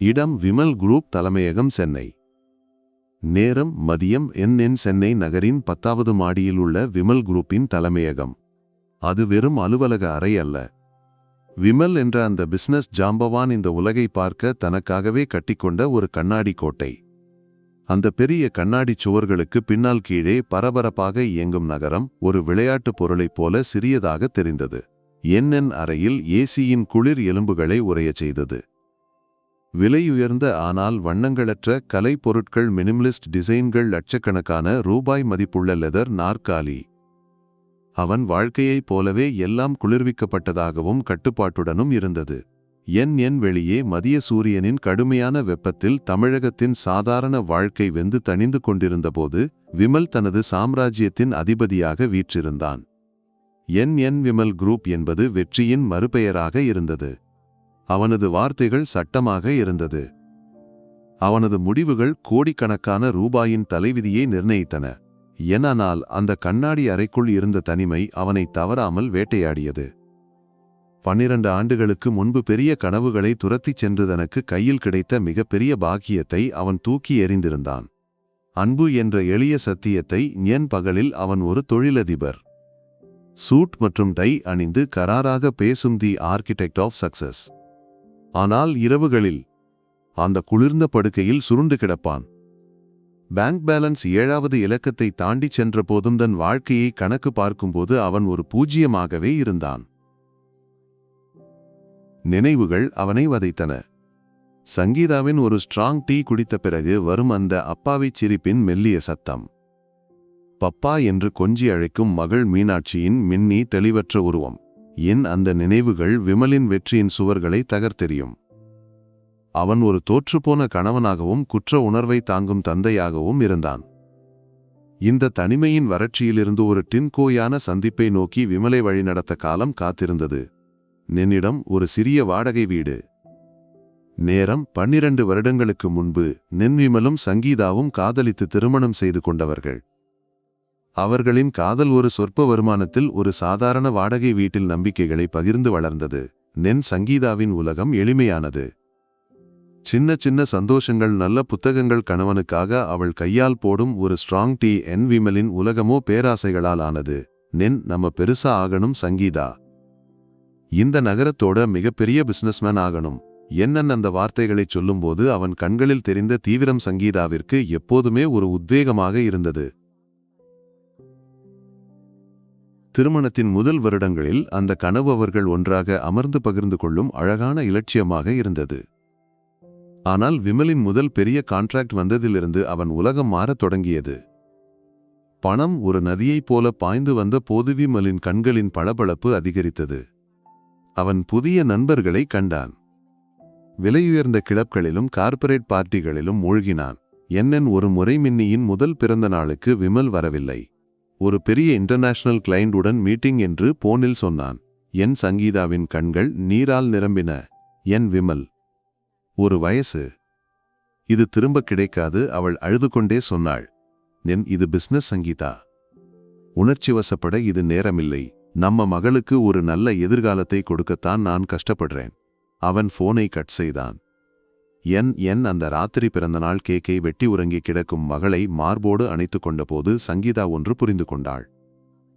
இடம் விமல் குரூப் தலைமையகம் சென்னை. நேரம் மதியம் என் என் சென்னை நகரின் பத்தாவது மாடியில் உள்ள விமல் குரூப்பின் தலைமையகம். அது வெறும் அலுவலக அறை அல்ல. விமல் என்ற அந்த பிசினஸ் ஜாம்பவான் இந்த உலகை பார்க்க தனக்காகவே கட்டிக்கொண்ட ஒரு கண்ணாடி கோட்டை. அந்த பெரிய கண்ணாடி சுவர்களுக்கு பின்னால் கீழே பரபரப்பாக இயங்கும் நகரம் ஒரு விளையாட்டுப் பொருளைப் போல சிறியதாக தெரிந்தது. என்என் அறையில் ஏசியின் குளிர் எலும்புகளை உரையச் செய்தது. விலையுயர்ந்த ஆனால் வண்ணங்களற்ற கலைப் பொருட்கள் மினிமலிஸ்ட் டிசைன்கள் லட்சக்கணக்கான ரூபாய் மதிப்புள்ள லெதர் நாற்காலி. அவன் வாழ்க்கையைப் போலவே எல்லாம் குளிர்விக்கப்பட்டதாகவும் கட்டுப்பாட்டுடனும் இருந்தது. என் என் வெளியே மதிய சூரியனின் கடுமையான வெப்பத்தில் தமிழகத்தின் சாதாரண வாழ்க்கை வெந்து தணிந்து கொண்டிருந்தபோது விமல் தனது சாம்ராஜ்யத்தின் அதிபதியாக வீற்றிருந்தான். என் என் விமல் குரூப் என்பது வெற்றியின் மறுபெயராக இருந்தது. அவனது வார்த்தைகள் சட்டமாக இருந்தது. அவனது முடிவுகள் கோடிக்கணக்கான ரூபாயின் தலைவிதியை நிர்ணயித்தன. ஏனானால் அந்த கண்ணாடி அறைக்குள் இருந்த தனிமை அவனை தவறாமல் வேட்டையாடியது. பன்னிரண்டு ஆண்டுகளுக்கு முன்பு பெரிய கனவுகளை துரத்திச் சென்று தனக்கு கையில் கிடைத்த மிகப்பெரிய பாக்கியத்தை அவன் தூக்கி எறிந்திருந்தான். அன்பு என்ற எளிய சத்தியத்தை ஞன் பகலில் அவன் ஒரு தொழிலதிபர். சூட் மற்றும் டை அணிந்து கராராக பேசும் தி ஆர்கிடெக்ட் ஆஃப் சக்சஸ். ஆனால் இரவுகளில் அந்த குளிர்ந்த படுக்கையில் சுருண்டு கிடப்பான். பேங்க் பேலன்ஸ் ஏழாவது இலக்கத்தை தாண்டிச் சென்ற போதும் தன் வாழ்க்கையை கணக்கு பார்க்கும்போது அவன் ஒரு பூஜ்யமாகவே இருந்தான். நினைவுகள் அவனை வதைத்தன. சங்கீதாவின் ஒரு ஸ்ட்ராங் டீ குடித்த பிறகு வரும் அந்த அப்பாவி சிரிப்பின் மெல்லிய சத்தம். பப்பா என்று கொஞ்சி அழைக்கும் மகள் மீனாட்சியின் மின்னி தெளிவற்ற உருவம். என் அந்த நினைவுகள் விமலின் வெற்றியின் சுவர்களை தகர்த்தெறியும். அவன் ஒரு தோற்றுப்போன கணவனாகவும் குற்ற உணர்வை தாங்கும் தந்தையாகவும் இருந்தான். இந்த தனிமையின் வறட்சியிலிருந்து ஒரு டின்கோயான சந்திப்பை நோக்கி விமலை வழிநடத்த காலம் காத்திருந்தது. நின்னிடம் ஒரு சிறிய வாடகை வீடு. நேரம் பன்னிரண்டு வருடங்களுக்கு முன்பு நின்விமலும் சங்கீதாவும் காதலித்து திருமணம் செய்து கொண்டவர்கள். அவர்களின் காதல் ஒரு சொற்ப வருமானத்தில் ஒரு சாதாரண வாடகை வீட்டில் நம்பிக்கைகளை பகிர்ந்து வளர்ந்தது. நென் சங்கீதாவின் உலகம் எளிமையானது. சின்ன சின்ன சந்தோஷங்கள் நல்ல புத்தகங்கள் கணவனுக்காக அவள் கையால் போடும் ஒரு ஸ்ட்ராங் டீ என் விமலின் உலகமோ பேராசைகளால் ஆனது. நென் நம்ம பெருசா ஆகணும் சங்கீதா. இந்த நகரத்தோட மிகப்பெரிய பிசினஸ்மேன் ஆகணும். என்னன் அந்த வார்த்தைகளைச் சொல்லும்போது அவன் கண்களில் தெரிந்த தீவிரம் சங்கீதாவிற்கு எப்போதுமே ஒரு உத்வேகமாக இருந்தது. திருமணத்தின் முதல் வருடங்களில் அந்த கனவு அவர்கள் ஒன்றாக அமர்ந்து பகிர்ந்து கொள்ளும் அழகான இலட்சியமாக இருந்தது. ஆனால் விமலின் முதல் பெரிய கான்ட்ராக்ட் வந்ததிலிருந்து அவன் உலகம் மாறத் தொடங்கியது. பணம் ஒரு நதியைப் போல பாய்ந்து வந்த போது விமலின் கண்களின் பளபளப்பு அதிகரித்தது. அவன் புதிய நண்பர்களை கண்டான். விலையுயர்ந்த கிளப்களிலும் கார்ப்பரேட் பார்ட்டிகளிலும் மூழ்கினான். என்னன் ஒரு முறைமின்னியின் முதல் பிறந்த நாளுக்கு விமல் வரவில்லை. ஒரு பெரிய இன்டர்நேஷனல் கிளைண்டுடன் மீட்டிங் என்று போனில் சொன்னான். என் சங்கீதாவின் கண்கள் நீரால் நிரம்பின. என் விமல். ஒரு வயசு. இது திரும்ப கிடைக்காது அவள் அழுது கொண்டே சொன்னாள். என் இது பிசினஸ் சங்கீதா. உணர்ச்சி வசப்பட இது நேரமில்லை. நம்ம மகளுக்கு ஒரு நல்ல எதிர்காலத்தை கொடுக்கத்தான் நான் கஷ்டப்படுறேன். அவன் போனை கட் செய்தான். என் என் அந்த ராத்திரி பிறந்தநாள் கேக்கை வெட்டி உறங்கி கிடக்கும் மகளை மார்போடு அணைத்து கொண்டபோது சங்கீதா ஒன்று புரிந்து கொண்டாள்.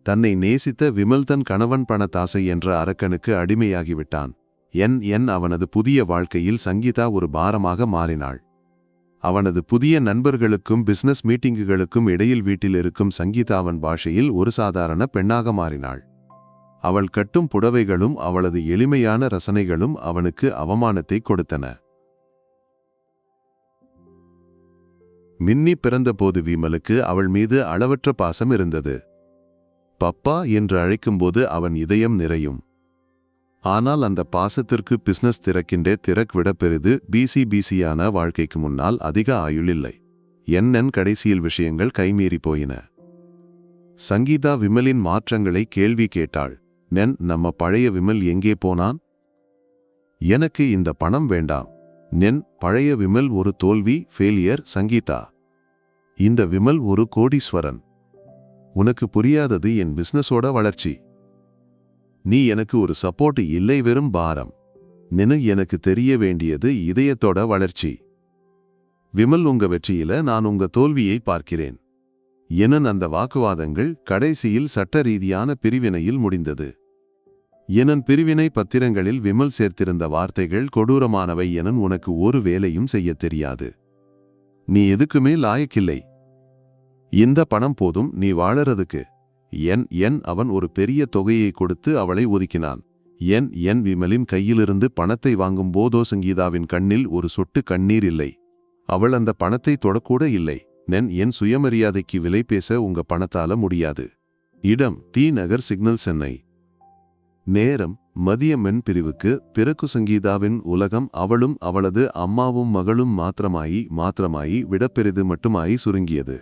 தன்னை நேசித்த விமல் தன் கணவன் பணத்தாசை என்ற அரக்கனுக்கு அடிமையாகிவிட்டான். என் என் அவனது புதிய வாழ்க்கையில் சங்கீதா ஒரு பாரமாக மாறினாள். அவனது புதிய நண்பர்களுக்கும் பிசினஸ் மீட்டிங்குகளுக்கும் இடையில் வீட்டில் இருக்கும் சங்கீதாவன் பாஷையில் ஒரு சாதாரண பெண்ணாக மாறினாள். அவள் கட்டும் புடவைகளும் அவளது எளிமையான ரசனைகளும் அவனுக்கு அவமானத்தை கொடுத்தன. மின்னி பிறந்தபோது விமலுக்கு அவள் மீது அளவற்ற பாசம் இருந்தது. பப்பா என்று அழைக்கும்போது அவன் இதயம் நிறையும். ஆனால் அந்த பாசத்திற்கு பிசினஸ் திறக்கின்றே திறக் விட பெரிது பிசி பிசியான வாழ்க்கைக்கு முன்னால் அதிக ஆயுள் இல்லை என்னென் கடைசியில் விஷயங்கள் கைமீறி போயின. சங்கீதா விமலின் மாற்றங்களை கேள்வி கேட்டாள். நென் நம்ம பழைய விமல் எங்கே போனான்? எனக்கு இந்த பணம் வேண்டாம். நென் பழைய விமல் ஒரு தோல்வி ஃபெயிலியர் சங்கீதா. இந்த விமல் ஒரு கோடீஸ்வரன். உனக்கு புரியாதது என் பிசினஸோட வளர்ச்சி. நீ எனக்கு ஒரு சப்போர்ட் இல்லை வெறும் பாரம். நினு எனக்கு தெரிய வேண்டியது இதயத்தோட வளர்ச்சி. விமல் உங்க வெற்றியில நான் உங்க தோல்வியை பார்க்கிறேன். என அந்த வாக்குவாதங்கள் கடைசியில் சட்ட ரீதியான பிரிவினையில் முடிந்தது. எனன் பிரிவினை பத்திரங்களில் விமல் சேர்த்திருந்த வார்த்தைகள் கொடூரமானவை எனன் உனக்கு ஒரு வேலையும் செய்யத் தெரியாது. நீ எதுக்குமே லாயக்கில்லை. இந்த பணம் போதும் நீ வாழறதுக்கு. என் என் அவன் ஒரு பெரிய தொகையை கொடுத்து அவளை ஒதுக்கினான். என் என் விமலின் கையிலிருந்து பணத்தை வாங்கும் போதோ சங்கீதாவின் கண்ணில் ஒரு சொட்டு கண்ணீர் இல்லை. அவள் அந்த பணத்தை தொடக்கூட இல்லை. நென் என் சுயமரியாதைக்கு விலை பேச உங்க பணத்தால முடியாது. இடம் டி நகர் சிக்னல் சென்னை. நேரம் மதிய மென் பிரிவுக்கு பிறகு சங்கீதாவின் உலகம் அவளும் அவளது அம்மாவும் மகளும் மாத்திரமாயி மாத்திரமாயி விடப்பெரிது மட்டுமாயி சுருங்கியது.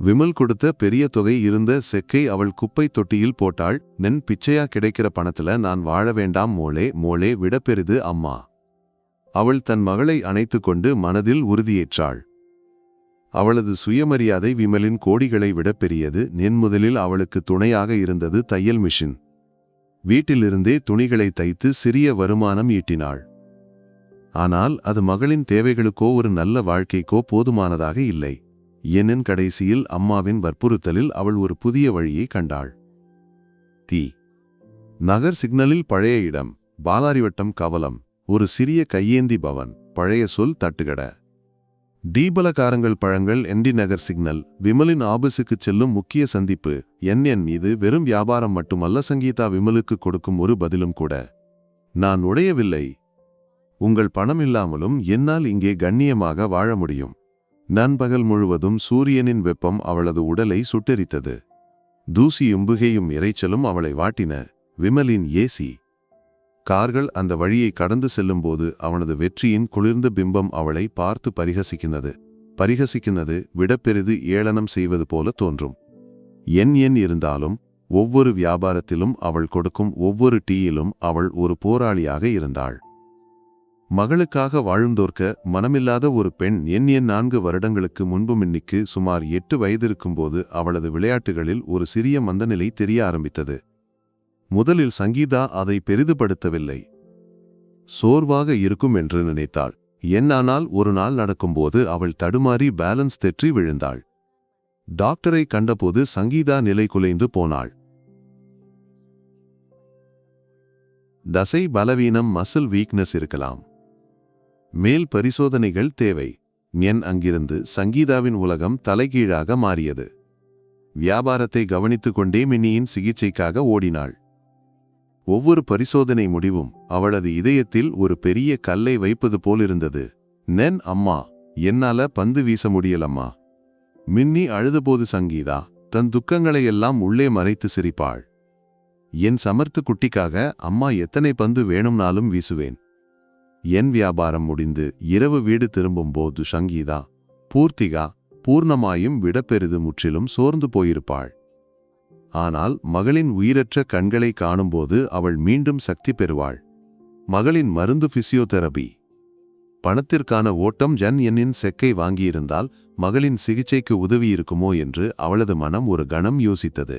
விமல் கொடுத்த பெரிய தொகை இருந்த செக்கை அவள் குப்பை தொட்டியில் போட்டாள் நென் பிச்சையா கிடைக்கிற பணத்துல நான் வாழ வேண்டாம் மோளே மோளே விடப்பெரிது அம்மா அவள் தன் மகளை அணைத்துக் கொண்டு மனதில் உறுதியேற்றாள். அவளது சுயமரியாதை விமலின் கோடிகளை விட பெரியது நென்முதலில் அவளுக்கு துணையாக இருந்தது தையல் மிஷின். வீட்டிலிருந்தே துணிகளை தைத்து சிறிய வருமானம் ஈட்டினாள். ஆனால் அது மகளின் தேவைகளுக்கோ ஒரு நல்ல வாழ்க்கைக்கோ போதுமானதாக இல்லை. என்னின் கடைசியில் அம்மாவின் வற்புறுத்தலில் அவள் ஒரு புதிய வழியை கண்டாள். தி. நகர் சிக்னலில் பழைய இடம் பாலாரிவட்டம் கவலம் ஒரு சிறிய கையேந்தி பவன் பழைய சொல் தட்டுகட. டீபலகாரங்கள் பழங்கள் என்டி நகர் சிக்னல். விமலின் ஆபீஸுக்கு செல்லும் முக்கிய சந்திப்பு என் என் மீது வெறும் வியாபாரம் மட்டுமல்ல சங்கீதா விமலுக்கு கொடுக்கும் ஒரு பதிலும் கூட. நான் உடையவில்லை. உங்கள் பணம் இல்லாமலும் என்னால் இங்கே கண்ணியமாக வாழ முடியும். நண்பகல் முழுவதும் சூரியனின் வெப்பம் அவளது உடலை சுட்டெரித்தது. தூசியும் புகையும் இரைச்சலும் அவளை வாட்டின. விமலின் ஏசி. கார்கள் அந்த வழியை கடந்து செல்லும்போது அவனது வெற்றியின் குளிர்ந்த பிம்பம் அவளை பார்த்து பரிகசிக்கிறது பரிகசிக்கிறது விடப்பெரிது ஏளனம் செய்வது போல தோன்றும். என் என் இருந்தாலும் ஒவ்வொரு வியாபாரத்திலும் அவள் கொடுக்கும் ஒவ்வொரு டீயிலும் அவள் ஒரு போராளியாக இருந்தாள். மகளுக்காக வாழுந்தோர்க்க மனமில்லாத ஒரு பெண் என் என் நான்கு வருடங்களுக்கு முன்பு மின்னிக்கு சுமார் எட்டு வயதிருக்கும்போது அவளது விளையாட்டுகளில் ஒரு சிறிய மந்தநிலை தெரிய ஆரம்பித்தது. முதலில் சங்கீதா அதை பெரிதுபடுத்தவில்லை. சோர்வாக இருக்கும் என்று நினைத்தாள். என்னானால் ஒரு நாள் நடக்கும்போது அவள் தடுமாறி பேலன்ஸ் தெற்றி விழுந்தாள். டாக்டரை கண்டபோது சங்கீதா நிலை குலைந்து போனாள். தசை பலவீனம் மசில் வீக்னஸ் இருக்கலாம். மேல் பரிசோதனைகள் தேவை. என் அங்கிருந்து சங்கீதாவின் உலகம் தலைகீழாக மாறியது. வியாபாரத்தை கவனித்துக்கொண்டே மின்னியின் மினியின் சிகிச்சைக்காக ஓடினாள். ஒவ்வொரு பரிசோதனை முடிவும் அவளது இதயத்தில் ஒரு பெரிய கல்லை வைப்பது போலிருந்தது. நென் அம்மா என்னால பந்து வீச முடியலம்மா. மின்னி அழுதபோது சங்கீதா தன் துக்கங்களையெல்லாம் உள்ளே மறைத்து சிரிப்பாள். என் சமர்த்து குட்டிக்காக அம்மா எத்தனை பந்து வேணும்னாலும் வீசுவேன். என் வியாபாரம் முடிந்து இரவு வீடு திரும்பும்போது சங்கீதா பூர்த்திகா பூர்ணமாயும் விடப்பெரிது முற்றிலும் சோர்ந்து போயிருப்பாள். ஆனால் மகளின் உயிரற்ற கண்களை காணும்போது அவள் மீண்டும் சக்தி பெறுவாள். மகளின் மருந்து பிசியோதெரபி பணத்திற்கான ஓட்டம் ஜன் எண்ணின் செக்கை வாங்கியிருந்தால் மகளின் சிகிச்சைக்கு உதவியிருக்குமோ என்று அவளது மனம் ஒரு கணம் யோசித்தது.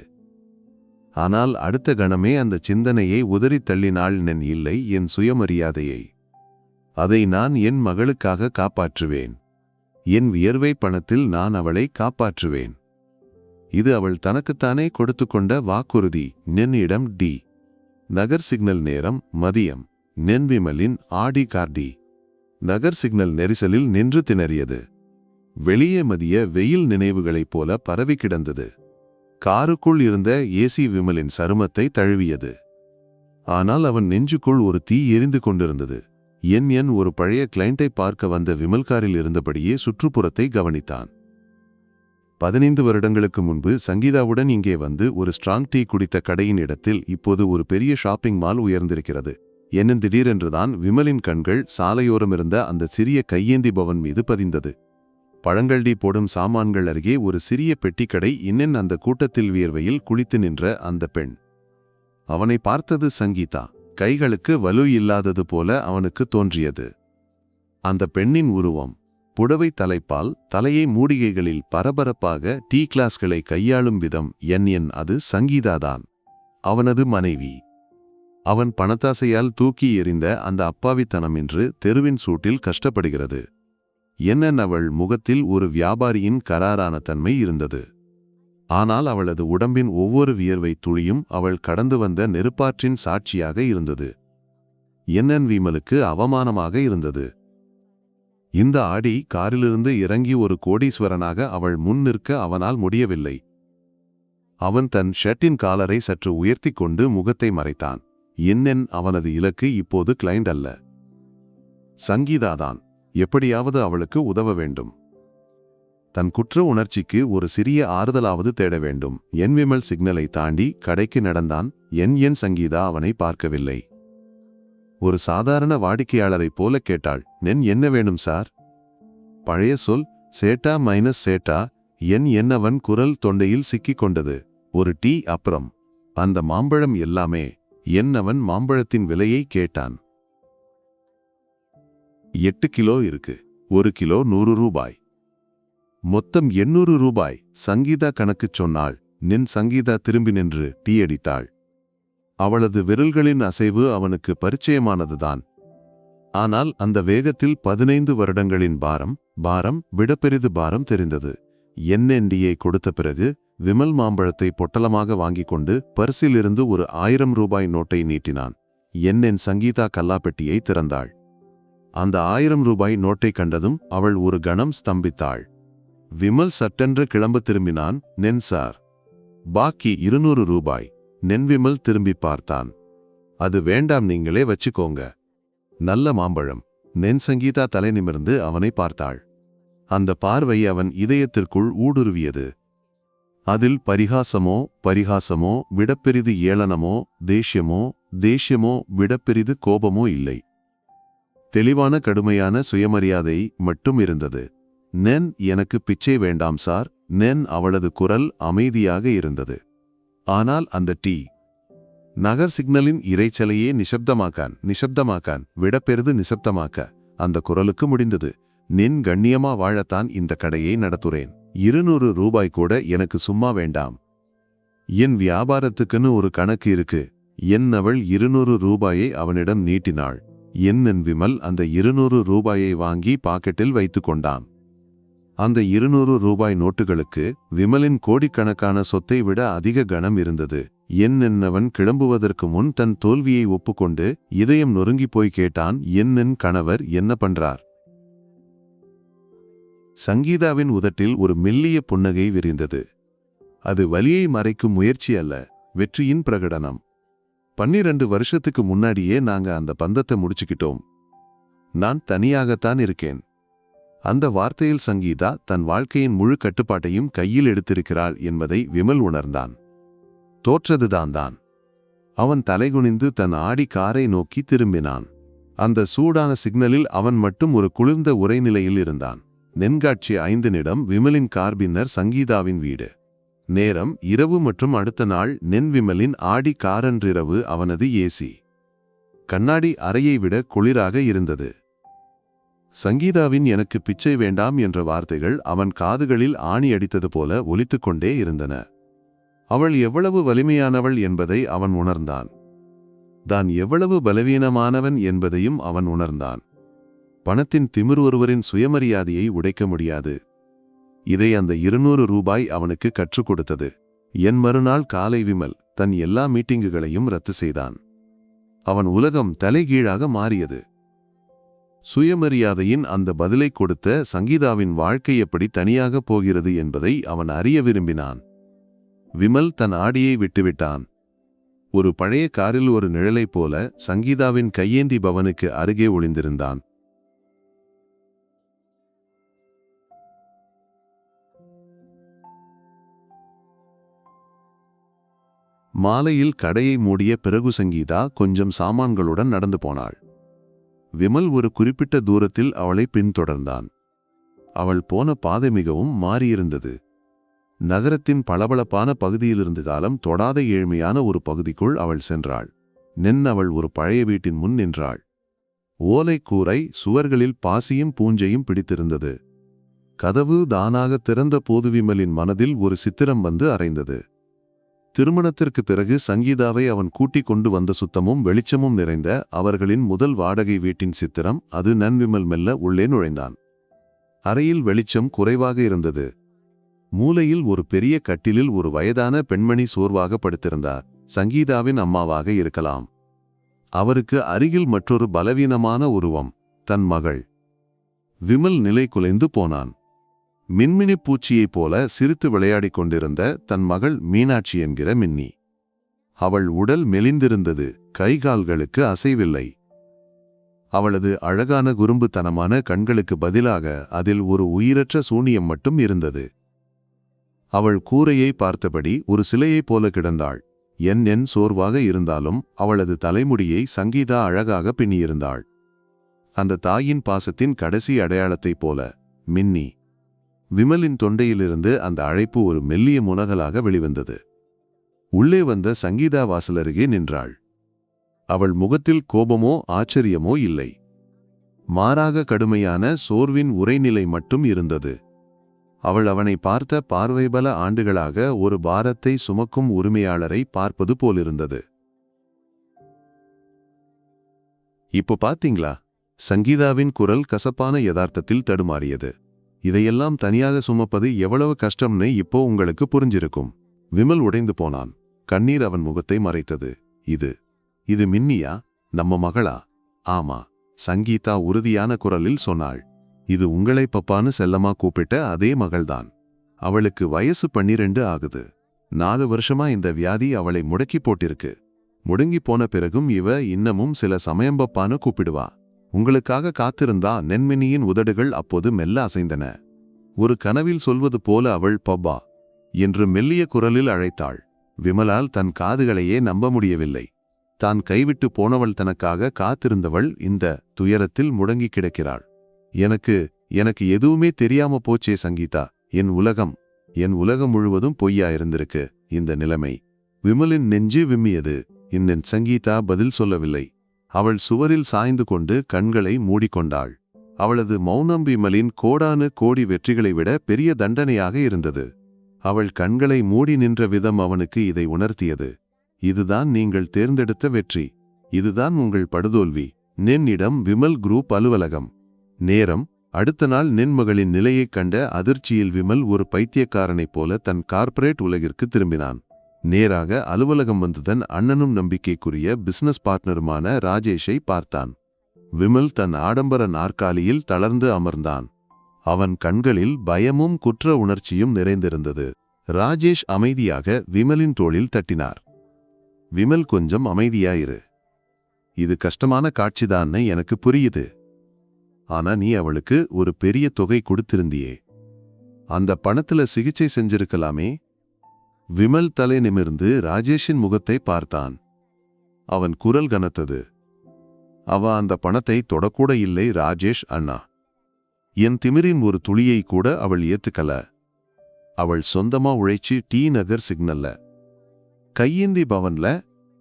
ஆனால் அடுத்த கணமே அந்த சிந்தனையை உதறித் தள்ளினாள் நென் இல்லை என் சுயமரியாதையை. அதை நான் என் மகளுக்காக காப்பாற்றுவேன். என் வியர்வை பணத்தில் நான் அவளை காப்பாற்றுவேன். இது அவள் தனக்குத்தானே கொடுத்து கொண்ட வாக்குறுதி. நென்னிடம் டி. நகர் சிக்னல் நேரம் மதியம். நென்விமலின் ஆடி கார்டி. நகர் சிக்னல் நெரிசலில் நின்று திணறியது. வெளியே மதிய வெயில் நினைவுகளைப் போல பரவி கிடந்தது. காருக்குள் இருந்த ஏசி விமலின் சருமத்தை தழுவியது. ஆனால் அவன் நெஞ்சுக்குள் ஒரு தீ எரிந்து கொண்டிருந்தது. என் என் ஒரு பழைய கிளைண்டை பார்க்க வந்த விமல்காரில் இருந்தபடியே சுற்றுப்புறத்தை கவனித்தான். பதினைந்து வருடங்களுக்கு முன்பு சங்கீதாவுடன் இங்கே வந்து ஒரு ஸ்ட்ராங் டீ குடித்த கடையின் இடத்தில் இப்போது ஒரு பெரிய ஷாப்பிங் மால் உயர்ந்திருக்கிறது. என்ன திடீரென்றுதான் விமலின் கண்கள் சாலையோரமிருந்த அந்த சிறிய கையேந்தி பவன் மீது பதிந்தது. பழங்கள் டீ போடும் சாமான்கள் அருகே ஒரு சிறிய பெட்டிக்கடை இன்னென் அந்த கூட்டத்தில் வியர்வையில் குளித்து நின்ற அந்த பெண். அவனை பார்த்தது சங்கீதா. கைகளுக்கு வலு இல்லாதது போல அவனுக்கு தோன்றியது. அந்த பெண்ணின் உருவம். புடவை தலைப்பால் தலையை மூடிகைகளில் பரபரப்பாக டீ கிளாஸ்களை கையாளும் விதம் என் என் அது சங்கீதாதான். அவனது மனைவி. அவன் பணத்தாசையால் தூக்கி எறிந்த அந்த அப்பாவித்தனம் இன்று தெருவின் சூட்டில் கஷ்டப்படுகிறது. என்னன் அவள் முகத்தில் ஒரு வியாபாரியின் கராரான தன்மை இருந்தது. ஆனால் அவளது உடம்பின் ஒவ்வொரு வியர்வை துளியும் அவள் கடந்து வந்த நெருப்பாற்றின் சாட்சியாக இருந்தது. என்னன் விமலுக்கு அவமானமாக இருந்தது. இந்த ஆடி காரிலிருந்து இறங்கி ஒரு கோடீஸ்வரனாக அவள் முன் நிற்க அவனால் முடியவில்லை. அவன் தன் ஷர்ட்டின் காலரை சற்று உயர்த்திக் கொண்டு முகத்தை மறைத்தான். என்னென் அவனது இலக்கு இப்போது கிளைண்ட் அல்ல. சங்கீதாதான் எப்படியாவது அவளுக்கு உதவ வேண்டும். தன் குற்ற உணர்ச்சிக்கு ஒரு சிறிய ஆறுதலாவது தேட வேண்டும். என் விமல் சிக்னலை தாண்டி கடைக்கு நடந்தான். என் என் சங்கீதா அவனை பார்க்கவில்லை. ஒரு சாதாரண வாடிக்கையாளரைப் போல கேட்டாள். நென் என்ன வேணும் சார்? பழைய சொல் சேட்டா மைனஸ் சேட்டா என் என்னவன் குரல் தொண்டையில் சிக்கிக் கொண்டது. ஒரு டீ அப்புறம். அந்த மாம்பழம் எல்லாமே என்னவன் மாம்பழத்தின் விலையை கேட்டான். எட்டு கிலோ இருக்கு ஒரு கிலோ நூறு ரூபாய். மொத்தம் எண்ணூறு ரூபாய் சங்கீதா கணக்குச் சொன்னாள். நின் சங்கீதா திரும்பி நின்று டீ அடித்தாள். அவளது விரல்களின் அசைவு அவனுக்கு பரிச்சயமானதுதான். ஆனால் அந்த வேகத்தில் பதினைந்து வருடங்களின் பாரம் பாரம் விடப்பெரிது பாரம் தெரிந்தது. என்என்டியை கொடுத்த பிறகு விமல் மாம்பழத்தை பொட்டலமாக வாங்கிக் கொண்டு பரிசிலிருந்து ஒரு ஆயிரம் ரூபாய் நோட்டை நீட்டினான். என்னென் சங்கீதா கல்லாப்பெட்டியை திறந்தாள். அந்த ஆயிரம் ரூபாய் நோட்டை கண்டதும் அவள் ஒரு கணம் ஸ்தம்பித்தாள். விமல் சட்டென்று கிளம்ப திரும்பினான் நென் சார். பாக்கி இருநூறு ரூபாய். நென்விமல் திரும்பி பார்த்தான். அது வேண்டாம் நீங்களே வச்சுக்கோங்க. நல்ல மாம்பழம். நென் சங்கீதா தலை நிமிர்ந்து அவனை பார்த்தாள். அந்த பார்வை அவன் இதயத்திற்குள் ஊடுருவியது. அதில் பரிகாசமோ பரிகாசமோ விடப்பெரிது ஏளனமோ தேஷ்யமோ தேஷ்யமோ விடப்பெரிது கோபமோ இல்லை. தெளிவான கடுமையான சுயமரியாதை மட்டும் இருந்தது. நென் எனக்கு பிச்சை வேண்டாம் சார். நென் அவளது குரல் அமைதியாக இருந்தது. ஆனால் அந்த டீ நகர் சிக்னலின் இறைச்சலையே நிசப்தமாக்கான் நிசப்தமாக்கான் விடப்பெருது நிசப்தமாக்க. அந்த குரலுக்கு முடிந்தது. நின் கண்ணியமா வாழத்தான் இந்த கடையை நடத்துறேன். இருநூறு ரூபாய் கூட எனக்கு சும்மா வேண்டாம். என் வியாபாரத்துக்குன்னு ஒரு கணக்கு இருக்கு. என் அவள் இருநூறு ரூபாயை அவனிடம் நீட்டினாள். என் விமல் அந்த இருநூறு ரூபாயை வாங்கி பாக்கெட்டில் வைத்துக் கொண்டான். அந்த இருநூறு ரூபாய் நோட்டுகளுக்கு விமலின் கோடிக்கணக்கான சொத்தை விட அதிக கணம் இருந்தது. என் என்னவன் கிளம்புவதற்கு முன் தன் தோல்வியை ஒப்புக்கொண்டு இதயம் நொறுங்கி போய் கேட்டான் என்னின் கணவர் என்ன பண்றார்? சங்கீதாவின் உதட்டில் ஒரு மெல்லிய புன்னகை விரிந்தது. அது வலியை மறைக்கும் முயற்சி அல்ல வெற்றியின் பிரகடனம். பன்னிரண்டு வருஷத்துக்கு முன்னாடியே நாங்க அந்த பந்தத்தை முடிச்சுக்கிட்டோம். நான் தனியாகத்தான் இருக்கேன். அந்த வார்த்தையில் சங்கீதா தன் வாழ்க்கையின் முழு கட்டுப்பாட்டையும் கையில் எடுத்திருக்கிறாள் என்பதை விமல் உணர்ந்தான். தோற்றதுதான் தான் அவன் தலைகுனிந்து தன் ஆடி காரை நோக்கி திரும்பினான். அந்த சூடான சிக்னலில் அவன் மட்டும் ஒரு குளிர்ந்த உரைநிலையில் இருந்தான். நென்காட்சி ஐந்து நிடம் விமலின் கார் பின்னர் சங்கீதாவின் வீடு. நேரம் இரவு மற்றும் அடுத்த நாள் நென் விமலின் ஆடி காரன்றிரவு அவனது ஏசி. கண்ணாடி அறையை விட குளிராக இருந்தது. சங்கீதாவின் எனக்கு பிச்சை வேண்டாம் என்ற வார்த்தைகள் அவன் காதுகளில் ஆணி அடித்தது போல ஒலித்துக் கொண்டே இருந்தன. அவள் எவ்வளவு வலிமையானவள் என்பதை அவன் உணர்ந்தான். தான் எவ்வளவு பலவீனமானவன் என்பதையும் அவன் உணர்ந்தான். பணத்தின் திமிர் ஒருவரின் சுயமரியாதையை உடைக்க முடியாது. இதை அந்த இருநூறு ரூபாய் அவனுக்கு கற்றுக் கொடுத்தது. என் மறுநாள் காலை விமல் தன் எல்லா மீட்டிங்குகளையும் ரத்து செய்தான். அவன் உலகம் தலைகீழாக மாறியது. சுயமரியாதையின் அந்த பதிலை கொடுத்த சங்கீதாவின் வாழ்க்கை எப்படி தனியாக போகிறது என்பதை அவன் அறிய விரும்பினான். விமல் தன் ஆடியை விட்டுவிட்டான். ஒரு பழைய காரில் ஒரு நிழலைப் போல சங்கீதாவின் கையேந்தி பவனுக்கு அருகே ஒளிந்திருந்தான். மாலையில் கடையை மூடிய பிறகு சங்கீதா கொஞ்சம் சாமான்களுடன் நடந்து போனாள். விமல் ஒரு குறிப்பிட்ட தூரத்தில் அவளை பின்தொடர்ந்தான். அவள் போன பாதை மிகவும் மாறியிருந்தது. நகரத்தின் பளபளப்பான பகுதியிலிருந்து காலம் தொடாத ஏழ்மையான ஒரு பகுதிக்குள் அவள் சென்றாள். நின் அவள் ஒரு பழைய வீட்டின் முன் நின்றாள். ஓலை கூரை சுவர்களில் பாசியும் பூஞ்சையும் பிடித்திருந்தது. கதவு தானாக திறந்த போது விமலின் மனதில் ஒரு சித்திரம் வந்து அறைந்தது. திருமணத்திற்கு பிறகு சங்கீதாவை அவன் கூட்டிக் கொண்டு வந்த சுத்தமும் வெளிச்சமும் நிறைந்த அவர்களின் முதல் வாடகை வீட்டின் சித்திரம் அது நன்விமல் மெல்ல உள்ளே நுழைந்தான். அறையில் வெளிச்சம் குறைவாக இருந்தது. மூலையில் ஒரு பெரிய கட்டிலில் ஒரு வயதான பெண்மணி சோர்வாக படுத்திருந்தார். சங்கீதாவின் அம்மாவாக இருக்கலாம். அவருக்கு அருகில் மற்றொரு பலவீனமான உருவம் தன் மகள். விமல் நிலை குலைந்து போனான். மின்மினி பூச்சியைப் போல சிரித்து விளையாடிக் கொண்டிருந்த தன் மகள் மீனாட்சி என்கிற மின்னி. அவள் உடல் மெலிந்திருந்தது கைகால்களுக்கு அசைவில்லை. அவளது அழகான குறும்புத்தனமான கண்களுக்கு பதிலாக அதில் ஒரு உயிரற்ற சூனியம் மட்டும் இருந்தது. அவள் கூரையை பார்த்தபடி ஒரு சிலையைப் போல கிடந்தாள். என் என் சோர்வாக இருந்தாலும் அவளது தலைமுடியை சங்கீதா அழகாக பின்னியிருந்தாள். அந்த தாயின் பாசத்தின் கடைசி அடையாளத்தைப் போல மின்னி விமலின் தொண்டையிலிருந்து அந்த அழைப்பு ஒரு மெல்லிய முனகலாக வெளிவந்தது. உள்ளே வந்த சங்கீதா வாசலருகே நின்றாள். அவள் முகத்தில் கோபமோ ஆச்சரியமோ இல்லை. மாறாக கடுமையான சோர்வின் உரைநிலை மட்டும் இருந்தது. அவள் அவனை பார்த்த பார்வைபல ஆண்டுகளாக ஒரு பாரத்தை சுமக்கும் உரிமையாளரை பார்ப்பது போலிருந்தது. இப்போ பாத்தீங்களா சங்கீதாவின் குரல் கசப்பான யதார்த்தத்தில் தடுமாறியது. இதையெல்லாம் தனியாக சுமப்பது எவ்வளவு கஷ்டம்னு இப்போ உங்களுக்கு புரிஞ்சிருக்கும். விமல் உடைந்து போனான். கண்ணீர் அவன் முகத்தை மறைத்தது. இது இது மின்னியா? நம்ம மகளா? ஆமா சங்கீதா உறுதியான குரலில் சொன்னாள். இது உங்களை பப்பான்னு செல்லமா கூப்பிட்ட அதே மகள்தான். அவளுக்கு வயசு பன்னிரெண்டு ஆகுது. நாலு வருஷமா இந்த வியாதி அவளை முடக்கி போட்டிருக்கு. முடங்கி போன பிறகும் இவ இன்னமும் சில சமயம் பப்பான்னு கூப்பிடுவா. உங்களுக்காக காத்திருந்தா நென்மினியின் உதடுகள் அப்போது மெல்ல அசைந்தன. ஒரு கனவில் சொல்வது போல அவள் பப்பா என்று மெல்லிய குரலில் அழைத்தாள். விமலால் தன் காதுகளையே நம்ப முடியவில்லை. தான் கைவிட்டு போனவள் தனக்காக காத்திருந்தவள் இந்த துயரத்தில் முடங்கி கிடக்கிறாள். எனக்கு எனக்கு எதுவுமே தெரியாம போச்சே சங்கீதா. என் உலகம் என் உலகம் முழுவதும் பொய்யா இருந்திருக்கு. இந்த நிலைமை. விமலின் நெஞ்சு விம்மியது. இன்னென் சங்கீதா பதில் சொல்லவில்லை. அவள் சுவரில் சாய்ந்து கொண்டு கண்களை மூடிக்கொண்டாள். அவளது மௌனம் விமலின் கோடானு கோடி வெற்றிகளை விட பெரிய தண்டனையாக இருந்தது. அவள் கண்களை மூடி நின்ற விதம் அவனுக்கு இதை உணர்த்தியது. இதுதான் நீங்கள் தேர்ந்தெடுத்த வெற்றி. இதுதான் உங்கள் படுதோல்வி. நென்னிடம் விமல் குரூப் அலுவலகம். நேரம். அடுத்த நாள் நென்மகளின் நிலையைக் கண்ட அதிர்ச்சியில் விமல் ஒரு பைத்தியக்காரனைப் போல தன் கார்ப்பரேட் உலகிற்கு திரும்பினான். நேராக அலுவலகம் வந்ததன் அண்ணனும் நம்பிக்கைக்குரிய பிசினஸ் பார்ட்னருமான ராஜேஷை பார்த்தான். விமல் தன் ஆடம்பர நாற்காலியில் தளர்ந்து அமர்ந்தான். அவன் கண்களில் பயமும் குற்ற உணர்ச்சியும் நிறைந்திருந்தது. ராஜேஷ் அமைதியாக விமலின் தோளில் தட்டினார். விமல் கொஞ்சம் அமைதியாயிரு. இது கஷ்டமான காட்சிதான்னு எனக்கு புரியுது. ஆனா நீ அவளுக்கு ஒரு பெரிய தொகை கொடுத்திருந்தியே. அந்த பணத்துல சிகிச்சை செஞ்சிருக்கலாமே. விமல் தலை நிமிர்ந்து ராஜேஷின் முகத்தை பார்த்தான். அவன் குரல் கனத்தது. அவ அந்த பணத்தை தொடக்கூட இல்லை ராஜேஷ் அண்ணா. என் திமிரின் ஒரு துளியை கூட அவள் ஏத்துக்கல. அவள் சொந்தமா உழைச்சி டி நகர் சிக்னல்ல. கையேந்தி பவன்ல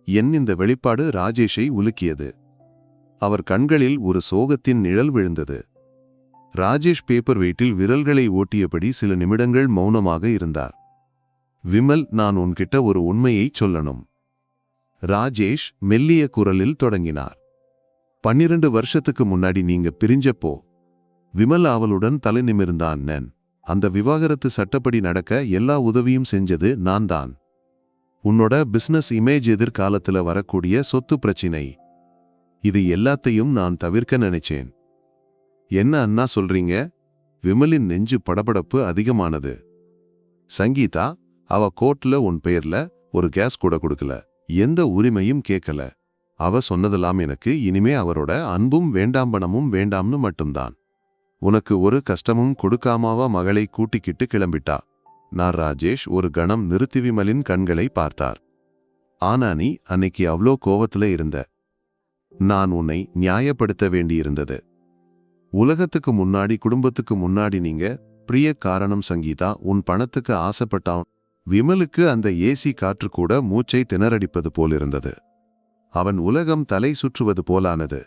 என் இந்த வெளிப்பாடு ராஜேஷை உலுக்கியது. அவர் கண்களில் ஒரு சோகத்தின் நிழல் விழுந்தது. ராஜேஷ் பேப்பர் வெயிட்டில் விரல்களை ஓட்டியபடி சில நிமிடங்கள் மௌனமாக இருந்தார். விமல் நான் உன்கிட்ட ஒரு உண்மையை சொல்லணும். ராஜேஷ் மெல்லிய குரலில் தொடங்கினார். பன்னிரண்டு வருஷத்துக்கு முன்னாடி நீங்க பிரிஞ்சப்போ விமல் அவளுடன் தலை நிமிர்ந்தான். நன் அந்த விவாகரத்து சட்டப்படி நடக்க எல்லா உதவியும் செஞ்சது நான் தான். உன்னோட பிசினஸ் இமேஜ் எதிர்காலத்துல வரக்கூடிய சொத்து பிரச்சினை. இது எல்லாத்தையும் நான் தவிர்க்க நினைச்சேன். என்ன அண்ணா சொல்றீங்க? விமலின் நெஞ்சு படபடப்பு அதிகமானது. சங்கீதா அவ கோர்ட்ல உன் பெயர்ல ஒரு கேஸ் கூட கொடுக்கல. எந்த உரிமையும் கேட்கல. அவ சொன்னதெல்லாம் எனக்கு இனிமே அவரோட அன்பும் வேண்டாம்பணமும் வேண்டாம்னு மட்டும்தான். உனக்கு ஒரு கஷ்டமும் கொடுக்காமாவா மகளை கூட்டிக்கிட்டு கிளம்பிட்டா? நான் ராஜேஷ் ஒரு கணம் நிறுத்தி விமலின் கண்களை பார்த்தார். ஆனா நீ அன்னைக்கு அவ்ளோ கோவத்துல இருந்த. நான் உன்னை நியாயப்படுத்த வேண்டியிருந்தது. உலகத்துக்கு முன்னாடி குடும்பத்துக்கு முன்னாடி நீங்க பிரிய காரணம் சங்கீதா உன் பணத்துக்கு ஆசைப்பட்டான் விமலுக்கு அந்த ஏசி காற்று கூட மூச்சை திணறடிப்பது போலிருந்தது. அவன் உலகம் தலை சுற்றுவது போலானது.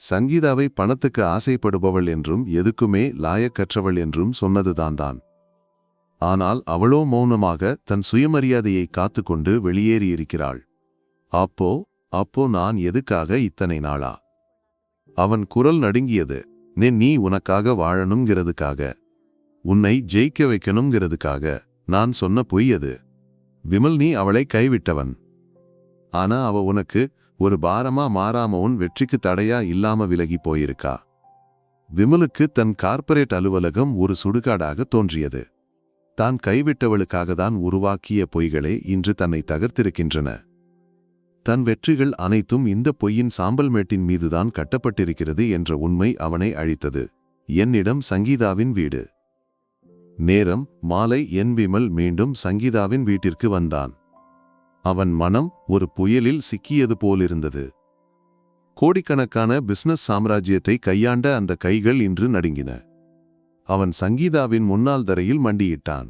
சங்கீதாவை பணத்துக்கு ஆசைப்படுபவள் என்றும் எதுக்குமே லாயக்கற்றவள் என்றும் சொன்னதுதான் தான். ஆனால் அவளோ மௌனமாக தன் சுயமரியாதையை காத்துக்கொண்டு வெளியேறியிருக்கிறாள். அப்போ அப்போ நான் எதுக்காக இத்தனை நாளா? அவன் குரல் நடுங்கியது. நீ உனக்காக வாழணுங்கிறதுக்காக உன்னை ஜெயிக்க வைக்கணுங்கிறதுக்காக நான் சொன்ன பொய் அது. விமல் நீ அவளை கைவிட்டவன். ஆனா அவ உனக்கு ஒரு பாரமா மாறாம உன் வெற்றிக்கு தடையா இல்லாம விலகி போயிருக்கா. விமலுக்கு தன் கார்ப்பரேட் அலுவலகம் ஒரு சுடுகாடாக தோன்றியது. தான் கைவிட்டவளுக்காக தான் உருவாக்கிய பொய்களே இன்று தன்னை தகர்த்திருக்கின்றன. தன் வெற்றிகள் அனைத்தும் இந்த பொய்யின் சாம்பல் மேட்டின் மீதுதான் கட்டப்பட்டிருக்கிறது என்ற உண்மை அவனை அழித்தது. என்னிடம் சங்கீதாவின் வீடு. நேரம் மாலை என் விமல் மீண்டும் சங்கீதாவின் வீட்டிற்கு வந்தான். அவன் மனம் ஒரு புயலில் சிக்கியது போலிருந்தது. கோடிக்கணக்கான பிசினஸ் சாம்ராஜ்யத்தை கையாண்ட அந்த கைகள் இன்று நடுங்கின. அவன் சங்கீதாவின் முன்னாள் தரையில் மண்டியிட்டான்.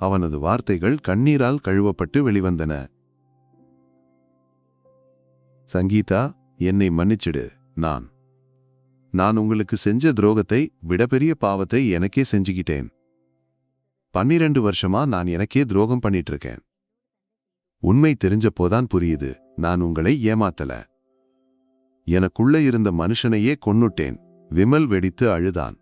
அவனது வார்த்தைகள் கண்ணீரால் கழுவப்பட்டு வெளிவந்தன. சங்கீதா என்னை மன்னிச்சிடு நான். நான் உங்களுக்கு செஞ்ச துரோகத்தை விடப்பெரிய பாவத்தை எனக்கே செஞ்சுக்கிட்டேன் பன்னிரண்டு வருஷமா நான் எனக்கே துரோகம் பண்ணிட்டு இருக்கேன் உண்மை தெரிஞ்சப்போதான் புரியுது நான் உங்களை ஏமாத்தல. எனக்குள்ள இருந்த மனுஷனையே கொன்னுட்டேன் விமல் வெடித்து அழுதான்.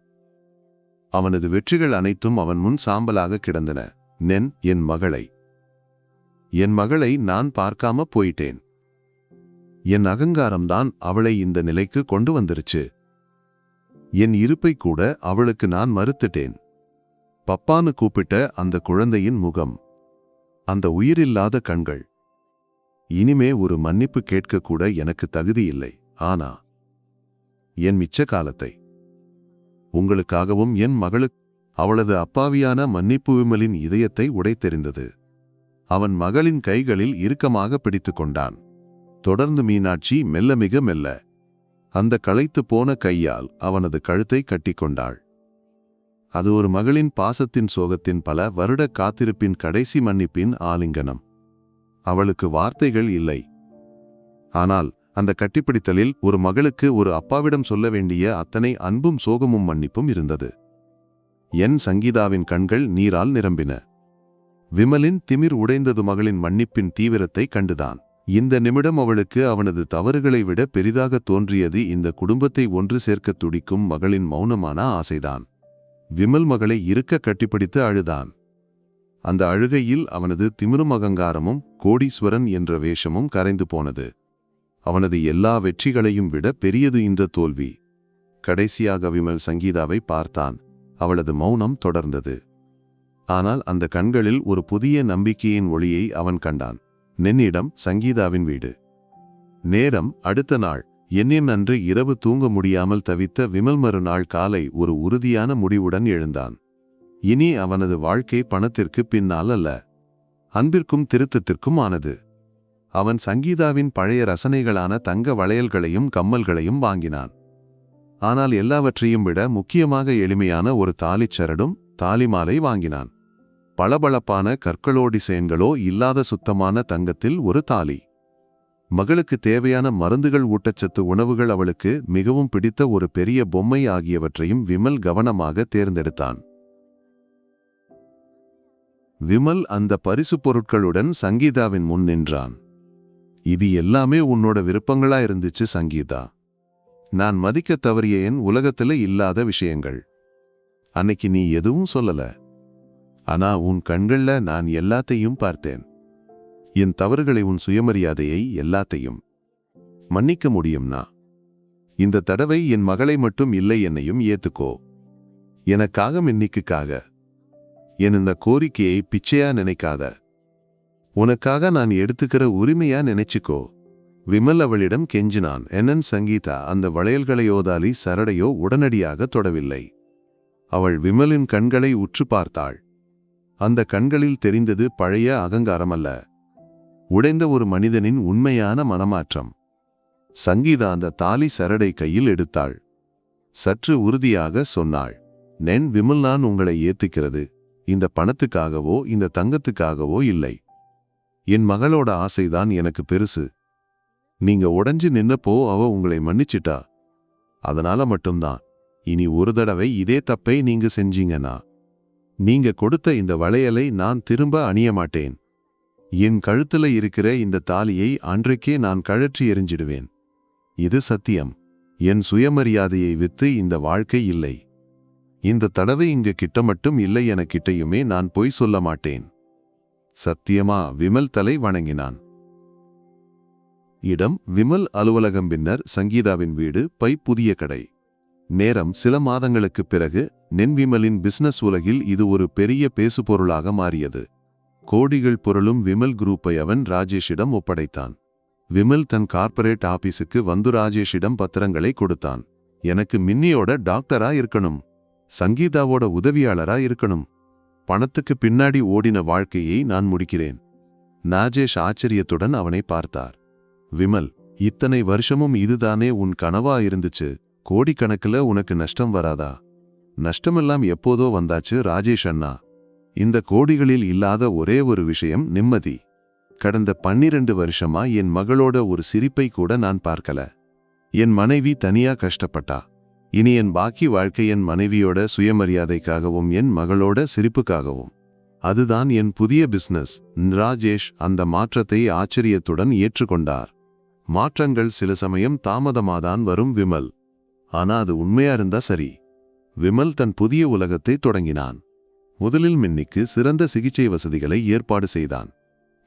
அவனது வெற்றிகள் அனைத்தும் அவன் முன் சாம்பலாக கிடந்தன நென் என் மகளை. என் மகளை நான் பார்க்காம போயிட்டேன். என் அகங்காரம்தான் அவளை இந்த நிலைக்கு கொண்டு வந்துருச்சு. என் இருப்பை கூட அவளுக்கு நான் மறுத்துட்டேன். பப்பான்னு கூப்பிட்ட அந்த குழந்தையின் முகம். அந்த உயிரில்லாத கண்கள். இனிமே ஒரு மன்னிப்பு கேட்கக்கூட எனக்கு தகுதி இல்லை ஆனா. என் மிச்ச காலத்தை. உங்களுக்காகவும் என் மகளுக்கு அவளது அப்பாவியான மன்னிப்பு விமலின் இதயத்தை உடைத்தெறிந்தது. அவன் மகளின் கைகளில் இறுக்கமாக பிடித்து கொண்டான். தொடர்ந்து மீனாட்சி மெல்ல மிக மெல்ல. அந்த களைத்து போன கையால் அவனது கழுத்தை கட்டிக்கொண்டாள் அது ஒரு மகளின் பாசத்தின் சோகத்தின் பல வருட காத்திருப்பின் கடைசி மன்னிப்பின் ஆலிங்கனம். அவளுக்கு வார்த்தைகள் இல்லை. ஆனால் அந்த கட்டிப்பிடித்தலில் ஒரு மகளுக்கு ஒரு அப்பாவிடம் சொல்ல வேண்டிய அத்தனை அன்பும் சோகமும் மன்னிப்பும் இருந்தது. என் சங்கீதாவின் கண்கள் நீரால் நிரம்பின. விமலின் திமிர் உடைந்தது மகளின் மன்னிப்பின் தீவிரத்தை கண்டுதான். இந்த நிமிடம் அவளுக்கு அவனது தவறுகளை விட பெரிதாக தோன்றியது இந்த குடும்பத்தை ஒன்று சேர்க்க துடிக்கும் மகளின் மௌனமான ஆசைதான். விமல் மகளை இருக்க கட்டிப்பிடித்து அழுதான். அந்த அழுகையில் அவனது திமிரும் அகங்காரமும் கோடீஸ்வரன் என்ற வேஷமும் கரைந்து போனது. அவனது எல்லா வெற்றிகளையும் விட பெரியது இந்த தோல்வி. கடைசியாக விமல் சங்கீதாவை பார்த்தான். அவளது மௌனம் தொடர்ந்தது. ஆனால் அந்த கண்களில் ஒரு புதிய நம்பிக்கையின் ஒளியை அவன் கண்டான். நென்னிடம் சங்கீதாவின் வீடு. நேரம் அடுத்த நாள். என்னின் அன்று இரவு தூங்க முடியாமல் தவித்த விமல் மறுநாள் காலை ஒரு உறுதியான முடிவுடன் எழுந்தான். இனி அவனது வாழ்க்கை பணத்திற்கு பின்னால் அல்ல. அன்பிற்கும் திருத்தத்திற்கும் ஆனது. அவன் சங்கீதாவின் பழைய ரசனைகளான தங்க வளையல்களையும் கம்மல்களையும் வாங்கினான். ஆனால் எல்லாவற்றையும் விட முக்கியமாக எளிமையான ஒரு தாலிச்சரடும் தாலிமாலை வாங்கினான். பளபளப்பான கற்களோ டிசைன்களோ இல்லாத சுத்தமான தங்கத்தில் ஒரு தாலி. மகளுக்கு தேவையான மருந்துகள் ஊட்டச்சத்து உணவுகள் அவளுக்கு மிகவும் பிடித்த ஒரு பெரிய பொம்மை ஆகியவற்றையும் விமல் கவனமாக தேர்ந்தெடுத்தான். விமல் அந்த பரிசு பொருட்களுடன் சங்கீதாவின் முன் நின்றான். இது எல்லாமே உன்னோட விருப்பங்களா இருந்துச்சு சங்கீதா? நான் மதிக்க தவறிய என் உலகத்துல இல்லாத விஷயங்கள். அன்னைக்கு நீ எதுவும் சொல்லல. ஆனா உன் கண்கள்ல நான் எல்லாத்தையும் பார்த்தேன். என் தவறுகளை உன் சுயமரியாதையை எல்லாத்தையும் மன்னிக்க முடியும்னா? இந்த தடவை என் மகளை மட்டும் இல்லை என்னையும் ஏத்துக்கோ. எனக்காக மின்னிக்குக்காக. என் இந்த கோரிக்கையை பிச்சையா நினைக்காத. உனக்காக நான் எடுத்துக்கிற உரிமையா நினைச்சுக்கோ. விமல் அவளிடம் கெஞ்சினான். என்னன் சங்கீதா அந்த வளையல்களையோதாலி சரடையோ உடனடியாக தொடவில்லை. அவள் விமலின் கண்களை உற்று பார்த்தாள். அந்த கண்களில் தெரிந்தது பழைய அகங்காரமல்ல. உடைந்த ஒரு மனிதனின் உண்மையான மனமாற்றம். சங்கீதா அந்த தாலி சரடை கையில் எடுத்தாள். சற்று உறுதியாக சொன்னாள் நென் விமல் நான் உங்களை ஏத்துக்கிறது. இந்த பணத்துக்காகவோ இந்த தங்கத்துக்காகவோ இல்லை. என் மகளோட ஆசைதான் எனக்கு பெருசு. நீங்க உடஞ்சு நின்னப்போ அவ உங்களை மன்னிச்சிட்டா? அதனால மட்டும்தான். இனி ஒரு தடவை இதே தப்பை நீங்க செஞ்சீங்கன்னா. நீங்க கொடுத்த இந்த வளையலை நான் திரும்ப அணிய மாட்டேன். என் கழுத்துல இருக்கிற இந்த தாலியை அன்றைக்கே நான் கழற்றி எறிஞ்சிடுவேன். இது சத்தியம். என் சுயமரியாதையை வித்து இந்த வாழ்க்கை இல்லை. இந்த தடவை இங்கு கிட்ட மட்டும் இல்லை என கிட்டையுமே நான் பொய் சொல்ல மாட்டேன். சத்தியமா? விமல் தலை வணங்கினான். இடம் விமல் அலுவலகம் பின்னர் சங்கீதாவின் வீடு பை புதிய கடை. நேரம் சில மாதங்களுக்குப் பிறகு நென்விமலின் பிசினஸ் உலகில் இது ஒரு பெரிய பேசுபொருளாக மாறியது. கோடிகள் பொருளும் விமல் குரூப்பை அவன் ராஜேஷிடம் ஒப்படைத்தான். விமல் தன் கார்ப்பரேட் ஆபீஸுக்கு வந்து ராஜேஷிடம் பத்திரங்களை கொடுத்தான். எனக்கு மின்னியோட டாக்டரா இருக்கணும். சங்கீதாவோட உதவியாளரா இருக்கணும். பணத்துக்கு பின்னாடி ஓடின வாழ்க்கையை நான் முடிக்கிறேன். நாஜேஷ் ஆச்சரியத்துடன் அவனை பார்த்தார். விமல் இத்தனை வருஷமும் இதுதானே உன் கனவா இருந்துச்சு. கோடிக்கணக்குல உனக்கு நஷ்டம் வராதா? நஷ்டமெல்லாம் எப்போதோ வந்தாச்சு ராஜேஷ் அண்ணா. இந்த கோடிகளில் இல்லாத ஒரே ஒரு விஷயம் நிம்மதி. கடந்த பன்னிரண்டு வருஷமா என் மகளோட ஒரு சிரிப்பை கூட நான் பார்க்கல. என் மனைவி தனியா கஷ்டப்பட்டா. இனி என் பாக்கி வாழ்க்கை என் மனைவியோட சுயமரியாதைக்காகவும் என் மகளோட சிரிப்புக்காகவும். அதுதான் என் புதிய பிசினஸ் ராஜேஷ் அந்த மாற்றத்தை ஆச்சரியத்துடன் ஏற்றுக்கொண்டார். மாற்றங்கள் சில சமயம் தாமதமாதான் வரும் விமல். ஆனா அது உண்மையா இருந்தா சரி. விமல் தன் புதிய உலகத்தை தொடங்கினான். முதலில் மின்னிக்கு சிறந்த சிகிச்சை வசதிகளை ஏற்பாடு செய்தான்.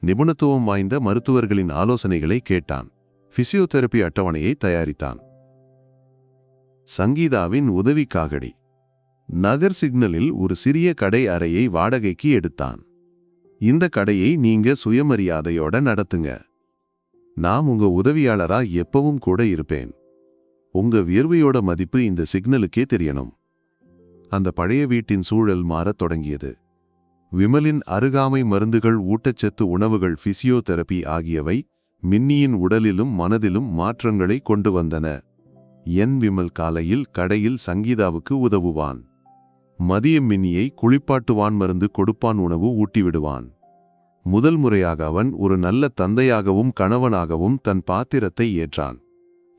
நிபுணத்துவம் வாய்ந்த மருத்துவர்களின் ஆலோசனைகளை கேட்டான். பிசியோதெரபி அட்டவணையை தயாரித்தான். சங்கீதாவின் உதவிக்காகடி நகர் சிக்னலில் ஒரு சிறிய கடை அறையை வாடகைக்கு எடுத்தான். இந்த கடையை நீங்க சுயமரியாதையோட நடத்துங்க. நான் உங்க உதவியாளரா எப்பவும் கூட இருப்பேன். உங்க வியர்வையோட மதிப்பு இந்த சிக்னலுக்கே தெரியணும். அந்த பழைய வீட்டின் சூழல் மாறத் தொடங்கியது. விமலின் அருகாமை மருந்துகள் ஊட்டச்சத்து உணவுகள் பிசியோதெரபி ஆகியவை மின்னியின் உடலிலும் மனதிலும் மாற்றங்களை கொண்டு வந்தன. என் விமல் காலையில் கடையில் சங்கீதாவுக்கு உதவுவான். மதியம் மின்னியை குளிப்பாட்டுவான் மருந்து கொடுப்பான் உணவு ஊட்டிவிடுவான். முதல் முறையாக அவன் ஒரு நல்ல தந்தையாகவும் கணவனாகவும் தன் பாத்திரத்தை ஏற்றான்.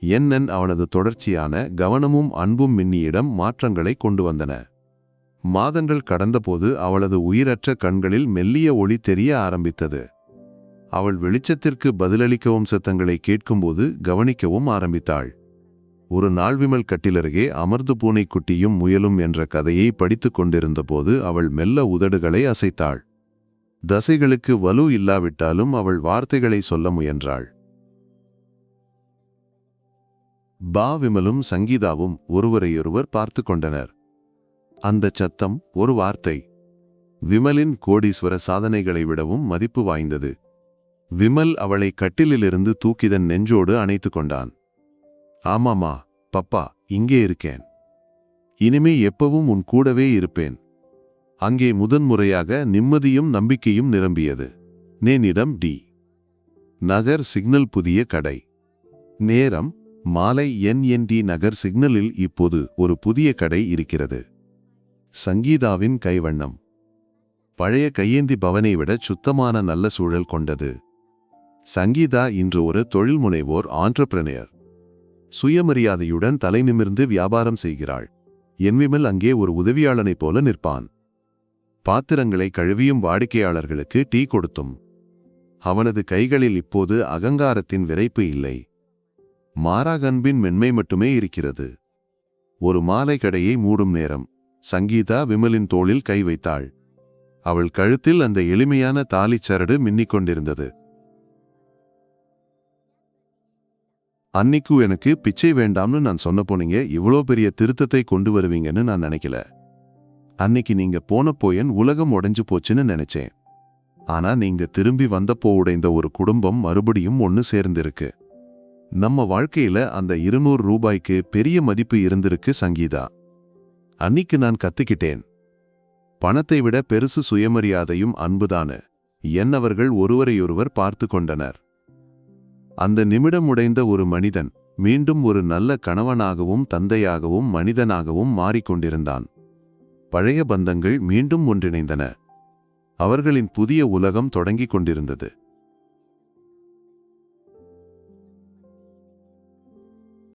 என்னன் அவனது தொடர்ச்சியான கவனமும் அன்பும் மின்னியிடம் மாற்றங்களை கொண்டு வந்தன மாதங்கள் கடந்தபோது அவளது உயிரற்ற கண்களில் மெல்லிய ஒளி தெரிய ஆரம்பித்தது. அவள் வெளிச்சத்திற்கு பதிலளிக்கவும் சத்தங்களை கேட்கும்போது கவனிக்கவும் ஆரம்பித்தாள். ஒரு நாள் விமல் கட்டிலருகே அமர்ந்து பூனைக்குட்டியும் முயலும் என்ற கதையை படித்துக் கொண்டிருந்தபோது அவள் மெல்ல உதடுகளை அசைத்தாள். தசைகளுக்கு வலு இல்லாவிட்டாலும் அவள் வார்த்தைகளை சொல்ல முயன்றாள். பா விமலும் சங்கீதாவும் ஒருவரையொருவர் பார்த்து கொண்டனர் அந்தச் சத்தம் ஒரு வார்த்தை. விமலின் கோடீஸ்வர சாதனைகளை விடவும் மதிப்பு வாய்ந்தது. விமல் அவளை கட்டிலிலிருந்து தூக்கிதன் நெஞ்சோடு அணைத்து கொண்டான். ஆமாமா பப்பா இங்கே இருக்கேன். இனிமே எப்பவும் உன் கூடவே இருப்பேன். அங்கே முதன்முறையாக நிம்மதியும் நம்பிக்கையும் நிரம்பியது. நேனிடம் டி. நகர் சிக்னல் புதிய கடை. நேரம் மாலை என்என்டி நகர் சிக்னலில் இப்போது ஒரு புதிய கடை இருக்கிறது. சங்கீதாவின் கைவண்ணம். பழைய கையேந்தி பவனை விட சுத்தமான நல்ல சூழல் கொண்டது. சங்கீதா இன்று ஒரு தொழில்முனைவோர் ஆண்டர்பிரனியர் சுயமரியாதையுடன் தலை நிமிர்ந்து வியாபாரம் செய்கிறாள். என்விமல் அங்கே ஒரு உதவியாளனைப் போல நிற்பான். பாத்திரங்களை கழுவியும் வாடிக்கையாளர்களுக்கு டீ கொடுத்தும். அவனது கைகளில் இப்போது அகங்காரத்தின் விரைப்பு இல்லை. மாறாகன்பின் மென்மை மட்டுமே இருக்கிறது. ஒரு மாலை கடையை மூடும் நேரம். சங்கீதா விமலின் தோளில் கை வைத்தாள். அவள் கழுத்தில் அந்த எளிமையான தாலிச் சரடு மின்னிக் கொண்டிருந்தது. அன்னிக்கு எனக்கு பிச்சை வேண்டாம்னு நான் சொன்ன போனீங்க இவ்வளோ பெரிய திருத்தத்தை கொண்டு வருவீங்கன்னு நான் நினைக்கல. அன்னைக்கு நீங்க போன போயன் உலகம் உடைஞ்சு போச்சுன்னு நினைச்சேன். ஆனா நீங்க திரும்பி வந்தப்போ உடைந்த ஒரு குடும்பம் மறுபடியும் ஒன்னு சேர்ந்திருக்கு. நம்ம வாழ்க்கையில அந்த இருநூறு ரூபாய்க்கு பெரிய மதிப்பு இருந்திருக்கு சங்கீதா. அன்னிக்கு நான் கத்துக்கிட்டேன். பணத்தை விட பெருசு சுயமரியாதையும் அன்புதானு என்னவர்கள் ஒருவரையொருவர் பார்த்து கொண்டனர். அந்த நிமிடம் உடைந்த ஒரு மனிதன் மீண்டும் ஒரு நல்ல கணவனாகவும் தந்தையாகவும் மனிதனாகவும் மாறிக்கொண்டிருந்தான். பழைய பந்தங்கள் மீண்டும் ஒன்றிணைந்தன. அவர்களின் புதிய உலகம் தொடங்கிக் கொண்டிருந்தது.